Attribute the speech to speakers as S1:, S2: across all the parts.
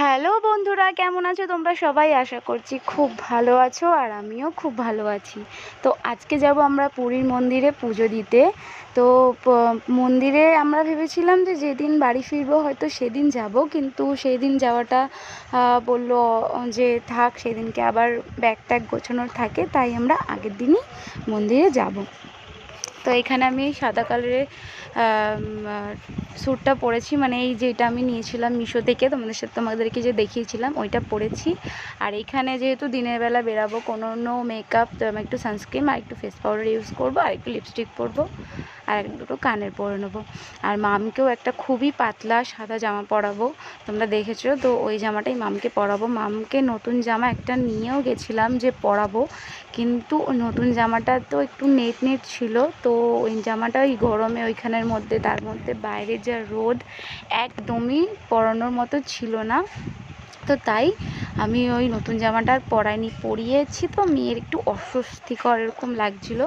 S1: Hello বন্ধুরা, কেমন আছো তোমরা সবাই? আশা করছি খুব ভালো আছো আর আমিও খুব ভালো আছি। তো আজকে যাব আমরা পুরীর মন্দিরে পুজো দিতে। তো মন্দিরে আমরা ভেবেছিলাম যে যেদিন বাড়ি ফিরবো হয়তো সেদিন যাব, কিন্তু সেই দিন যাওয়াটা বলল যে থাক, সেদিনকে আবার ব্যাগ ট্যাগ গোছানোর থাকে, তাই আমরা আগের দিনই মন্দিরে যাব। তো এখানে আমি সাদা কালারের স্যুটটা পরেছি মানে এই যেটা আমি নিয়েছিলাম মিশো থেকে, তোমাদের সাথে তোমাদেরকে যে দেখিয়েছিলাম, ওইটা পরেছি। আর এখানে যেহেতু দিনের বেলা বেরাবো, কোনো নো মেকআপ তো আমি একটু সানস্ক্রিন আর একটু ফেস পাউডার ইউজ করব আর একটু লিপস্টিক পরবো আর দুটো কানের পরে নেব। আর মামকেও একটা খুবই পাতলা সাদা জামা পরাবো, তোমরা দেখেছ? তো ওই জামাটাই মামকে পরাবো। মামকে নতুন জামা একটা নিয়েও গেছিলাম যে পরাবো, কিন্তু নতুন জামাটা তো একটু নেট নেট ছিল, তো ওই জামাটা ওই গরমে ওইখানের মধ্যে তার মধ্যে বাইরে যা রোদ একদমই পড়ানোর মতো ছিল না। তো তাই আমি ওই নতুন জামাটা আর পরাইনি, পরিয়েছি তো, মেয়ের একটু অস্বস্তিকর এরকম লাগছিল,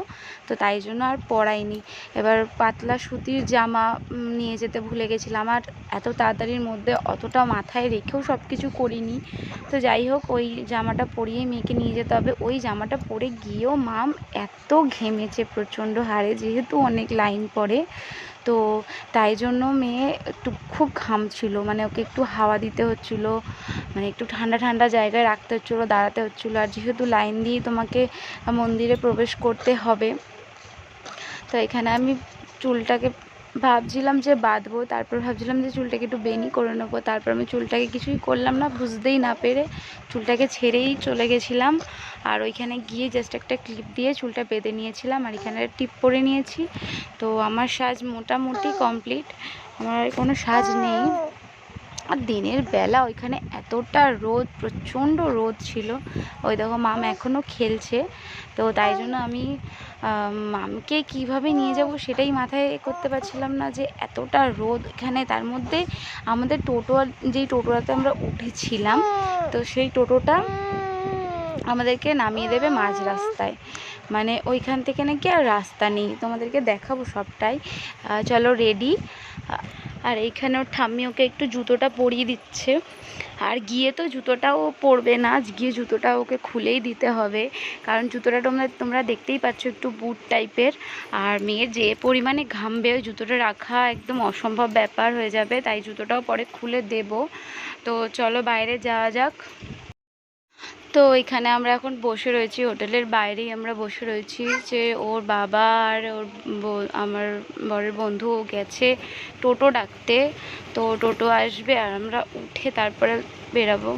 S1: তো তাই জন্য আর পরাইনি। এবার পাতলা সুতির জামা নিয়ে যেতে ভুলে গেছিলাম, আর এত তাড়াতাড়ির মধ্যে অতটা মাথায় রেখেও সব কিছু করিনি। তো যাই হোক, ওই জামাটা পরিয়ে মেয়েকে নিয়ে যেতে হবে। ওই জামাটা পরে গিয়েও মাম এত ঘেমেছে প্রচণ্ড হারে, যেহেতু অনেক লাইন পড়ে তো তাই জন্য মেয়ে একটু খুব ঘামছিল মানে ওকে একটু হাওয়া দিতে হচ্ছিল মানে একটু ঠান্ডা ঠান্ডা জায়গায় রাখতে হচ্ছিল, দাঁড়াতে হচ্ছিল। আর যেহেতু লাইন দিয়ে তোমাকে মন্দিরে প্রবেশ করতে হবে, তো এখানে আমি চুলটাকে ভাবছিলাম যে বাঁধবো, তারপর ভাবছিলাম যে চুলটাকে একটু বেনি করে নেব। তারপর আমি চুলটাকে কিছুই করলাম না, বুঝতেই না পেরে চুলটাকে ছেড়েই চলে গেছিলাম। আর ওইখানে গিয়ে জাস্ট একটা ক্লিপ দিয়ে চুলটা বেঁধে নিয়েছিলাম আর এখানে টিপ পরে নিয়েছি। তো আমার সাজ মোটামুটি কমপ্লিট আমার কোনো সাজ নেই। আর দিনের বেলা ওইখানে এতটা রোদ, প্রচণ্ড রোদ ছিল। ওই দেখো মাম এখনও খেলছে, তো তাই জন্য আমি মামকে কীভাবে নিয়ে যাব সেটাই মাথায় করতে পারছিলাম না যে এতটা রোদ এখানে। তার মধ্যে আমাদের টোটো যেই টোটোটাতে আমরা উঠেছিলাম, তো সেই টোটোটা আমাদেরকে নামিয়ে দেবে মাঝ রাস্তায়। মানে ওইখান থেকে নাকি আর রাস্তা নেই। তোমাদেরকে দেখাবো সবটাই। চলো রেডি আর এইখানে ওর ঠাম্মি ওকে একটু জুতোটা পরিয়ে দিচ্ছে। আর গিয়ে তো জুতোটাও পরবে না গিয়ে জুতোটা ওকে খুলেই দিতে হবে। কারণ জুতোটা তোমরা তোমরা দেখতেই পাচ্ছ একটু বুট টাইপের। আর মেয়ের যে পরিমাণে ঘামবে, ওই জুতোটা রাখা একদম অসম্ভব ব্যাপার হয়ে যাবে, তাই জুতোটাও পরে খুলে দেব। তো চলো বাইরে যাওয়া যাক। তো এখানে আমরা এখন বসে রয়েছি, হোটেলের বাইরেই আমরা বসে রয়েছি যে ওর বাবা আর ওর আমার বরের বন্ধু গেছে টোটো ডাকতে। তো টোটো আসবে আর আমরা উঠে তারপরে বেরাবো।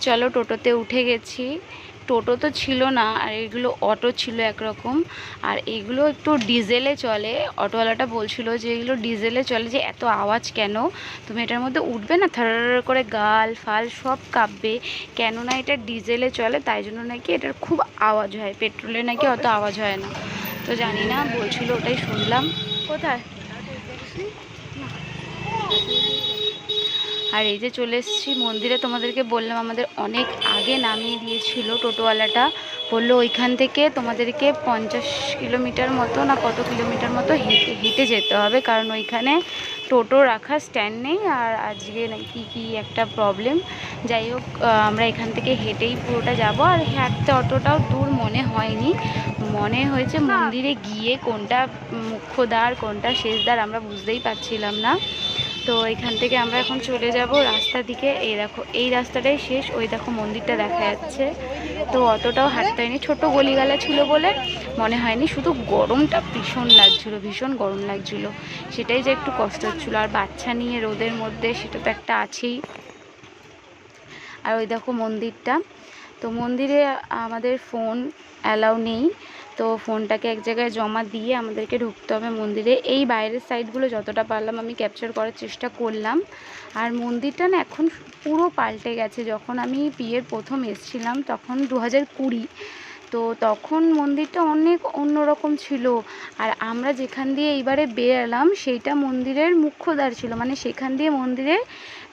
S1: চলো টোটোতে উঠে গেছি। টোটো তো ছিল না, আর এগুলো অটো ছিল একরকম। আর এগুলো একটু ডিজেলে চলে। অটোওয়ালাটা বলছিল যে, এগুলো ডিজেলে চলে যে, এত আওয়াজ কেন? তুমি এটার মধ্যে উঠবে না? থার করে গাল, ফাল সব কাঁপবে। কেননা এটা ডিজেলে চলে? তাই জন্য নাকি এটার খুব আওয়াজ হয়। পেট্রোলে নাকি অত আওয়াজ হয় না। তো জানি না, বলছিল ওটাই শুনলাম। কোথায়? আর এই যে চলে এসেছি মন্দিরে, তোমাদেরকে বললাম, আমাদের অনেক আগে নামিয়ে দিয়েছিল টোটোওয়ালাটা। বলল, ওইখান থেকে তোমাদেরকে পঞ্চাশ কিলোমিটার মতো না কত কিলোমিটার মতো হেঁটে হেঁটে যেতে হবে। কারণ ওইখানে টোটো রাখার স্ট্যান্ড নেই আর আজকে নাকি কি একটা প্রবলেম যাই হোক আমরা এখান থেকে হেঁটেই পুরোটা যাব। আর হাঁটতে অতটাও দূর মনে হয়নি। মনে হয়েছে মন্দিরে গিয়ে কোনটা মুখ্যদ্বার কোনটা শেষদ্বার আমরা বুঝতেই পারছিলাম না। তো এখান থেকে আমরা এখন চলে যাব রাস্তার দিকে। এই দেখো, এই রাস্তাটাই শেষ, ওই দেখো মন্দিরটা দেখা যাচ্ছে। তো অতটাও হাঁটতে হয়নি, ছোটো গলিগালা ছিল বলে মনে হয়নি, শুধু গরমটা ভীষণ লাগছিল, ভীষণ গরম লাগছিল। সেটাই যে একটু কষ্ট হচ্ছিল, আর বাচ্চা নিয়ে রোদের মধ্যে সেটা তো একটা আছেই। আর ওই দেখো মন্দিরটা, তো মন্দিরে আমাদের ফোন অ্যালাউ নেই। তো ফোনটাকে এক জায়গায় জমা দিয়ে আমাদেরকে ঢুকতে হবে মন্দিরে। এই বাইরের সাইডগুলো যতটা পারলাম আমি ক্যাপচার করার চেষ্টা করলাম। আর মন্দিরটা না এখন পুরো পাল্টে গেছে। যখন আমি বিয়ের প্রথম এসেছিলাম তখন দু হাজার কুড়ি। তো তখন মন্দিরটা অনেক অন্যরকম ছিল। আর আমরা যেখান দিয়ে এইবারে বেরালাম সেইটা মন্দিরের মুখ্যদ্বার ছিল। মানে সেখান দিয়ে মন্দিরে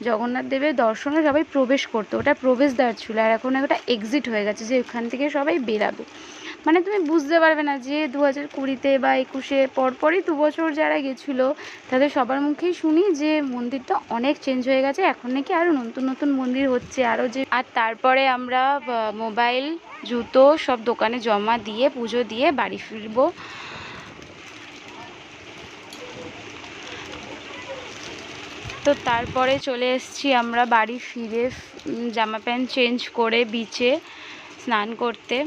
S1: জগন্নাথ দেবের দর্শনে সবাই প্রবেশ করতো। ওটা প্রবেশদ্বার ছিল। আর এখন ওটা এক্সিট হয়ে গেছে যে ওখান থেকে সবাই বেরাবে।
S2: মানে তুমি বুঝতে পারবে না যে দু হাজার কুড়িতে বা একুশে পরপরই দু বছর যারা গেছিল, তাদের সবার মুখেই শুনি যে মন্দিরটা অনেক চেঞ্জ হয়ে গেছে। এখন নাকি আরও নতুন নতুন মন্দির হচ্ছে আরও যে আর তারপরে আমরা মোবাইল জুতো সব দোকানে জমা দিয়ে, পুজো দিয়ে বাড়ি ফিরবো। তো তারপরে চলে এসেছি আমরা বাড়ি ফিরে জামা প্যান্ট চেঞ্জ করে বিচে স্নান করতে।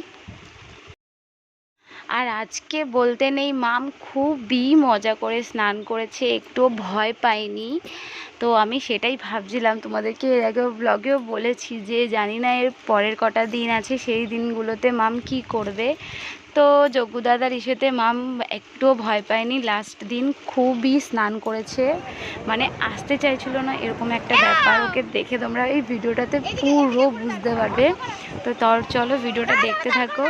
S2: আর আজকে বলতে নেই, মাম খুবই মজা করে স্নান করেছে, একটুও ভয় পায়নি। তো আমি সেটাই ভাবছিলাম, তোমাদেরকে এর আগেও ব্লগেও বলেছি যে জানি না এর পরের কটা দিন আছে, সেই দিনগুলোতে মাম কি করবে। তো যজ্ঞ দাদার ইসেতে মাম একটুও ভয় পায়নি লাস্ট দিন খুবই স্নান করেছে। মানে আসতে চাইছিল না, এরকম একটা ব্যাপার, ওকে দেখে তোমরা এই ভিডিওটাতে পুরো বুঝতে পারবে। তো তোর, চলো ভিডিওটা দেখতে থাকো।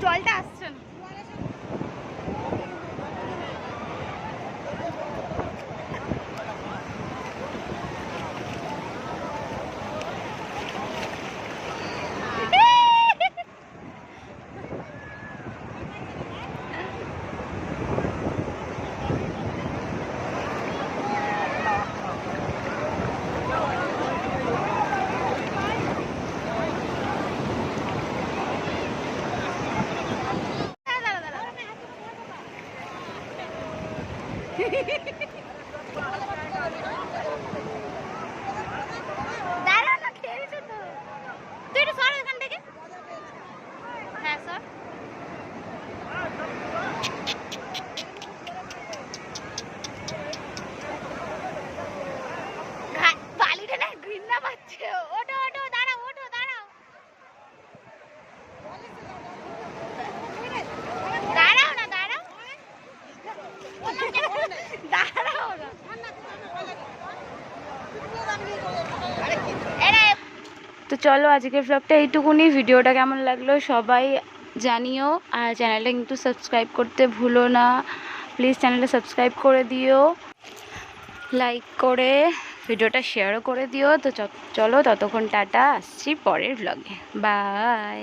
S1: জলটা আসছে না দাঁড়া, দাঁড়া, দাঁড়া। দাঁড়াও না, খেলছে তো। তুই একটু সর এখান থেকে। হ্যাঁ, সর। ঘা- বালিটা না ঘৃণা পাচ্ছে। ওঠো, ওঠো, দাঁড়াও, ওঠো, দাঁড়াও। দাঁড়াও না, দাঁড়াও। দাঁড়াও না। এরা- তো চলো আজকের ব্লগটা এইটুকুনি। ভিডিওটা কেমন লাগল সবাই জানিও। আর চ্যানেলটা কিন্তু সাবস্ক্রাইব করতে ভুলো না। প্লিজ চ্যানেলটা সাবস্ক্রাইব করে দিও। লাইক করে ভিডিওটা শেয়ারও করে দিও। তো চলো ততক্ষণ টাটা। আসছি পরের ব্লগে বাই